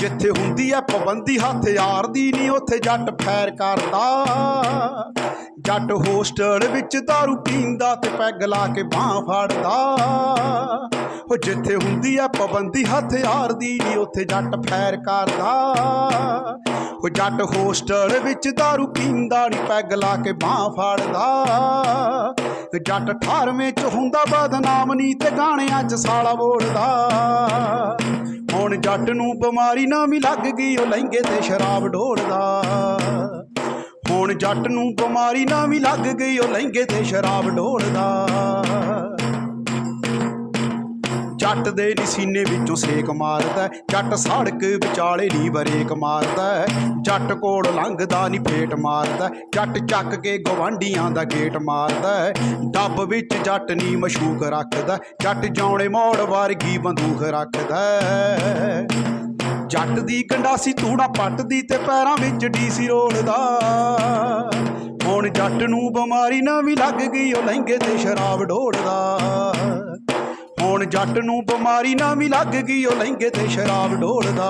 ਜਿੱਥੇ ਹੁੰਦੀ ਐ ਪਾਬੰਦੀ ਹਥਿਆਰ ਦੀ ਨਹੀਂ ਉੱਥੇ ਜੱਟ ਫੈਰ ਕਰਦਾ ਜੱਟ ਹੋਸਟਲ ਵਿੱਚ दारू ਪੀਂਦਾ ਤੇ ਪੈਗ ਲਾ ਕੇ ਬਾਹ ਫੜਦਾ ਉਹ ਜਿੱਥੇ ਹੁੰਦੀ ਐ ਪਾਬੰਦੀ ਹਥਿਆਰ ਦੀ ਨਹੀਂ ਉੱਥੇ ਜੱਟ ਫੈਰ ਕਰਦਾ ਉਹ ਜੱਟ ਹੋਸਟਲ ਵਿੱਚ दारू ਪੀਂਦਾ ਨਹੀਂ ਪੈਗ ਲਾ ਕੇ ਬਾਹ ਫੜਦਾ ਜੱਟ 18ਵੇਂ ਚ ਹੁੰਦਾ ਬਦਨਾਮ ਨਹੀਂ ਤੇ ਗਾਣਿਆਂ ਚ ਸਾਲਾ ਬੋਲਦਾ ਹੁਣ ਜੱਟ ਨੂੰ ਬਿਮਾਰੀ ਨਾ ਵੀ ਲੱਗ ਗਈ, ਉਹ ਲਹਿੰਗੇ ਤੇ ਸ਼ਰਾਬ ਢੋਲਦਾ ਹੁਣ ਜੱਟ ਨੂੰ ਬਿਮਾਰੀ ਨਾ ਵੀ ਲੱਗ ਗਈ, ਉਹ ਲਹਿੰਗੇ ਤੇ ਸ਼ਰਾਬ ਢੋਲਦਾ ਜੱਟ ਦੇ ਨੀ ਸੀਨੇ ਵਿੱਚੋਂ ਸੇਕ ਮਾਰਦਾ ਜੱਟ ਸੜਕ ਵਿਚਾਲੇ ਨੀ ਬਰੇਕ ਮਾਰਦਾ ਜੱਟ ਕੋਲ ਲੰਘਦਾ ਨੀ ਫੇਟ ਮਾਰਦਾ ਜੱਟ ਚੱਕ ਕੇ ਗਵਾਂਡੀਆਂ ਦਾ ਗੇਟ ਮਾਰਦਾ ਡੱਬ ਵਿੱਚ ਜੱਟ ਨੀ ਮਸ਼ੂਕ ਰੱਖਦਾ ਜੱਟ ਜਾਉਣੇ ਮੋੜ ਵਰਗੀ ਬੰਦੂਕ ਰੱਖਦਾ ਜੱਟ ਦੀ ਗੰਡਾਸੀ ਤੂੜਾ ਪੱਟਦੀ ਤੇ ਪੈਰਾਂ ਵਿੱਚ ਡੀਸੀ ਰੋਲਦਾ ਹੁਣ ਜੱਟ ਨੂੰ ਬਿਮਾਰੀ ਨਾ ਵੀ ਲੱਗ ਗਈ, ਉਹ ਲਹਿੰਗੇ ਤੇ ਸ਼ਰਾਬ ਢੋਲਦਾ ਹੁਣ ਜੱਟ ਨੂੰ ਬਿਮਾਰੀ ਨਾ ਵੀ ਲੱਗ ਗਈ ਉਹ ਲਹਿੰਗੇ ਤੇ ਸ਼ਰਾਬ ਢੋਲਦਾ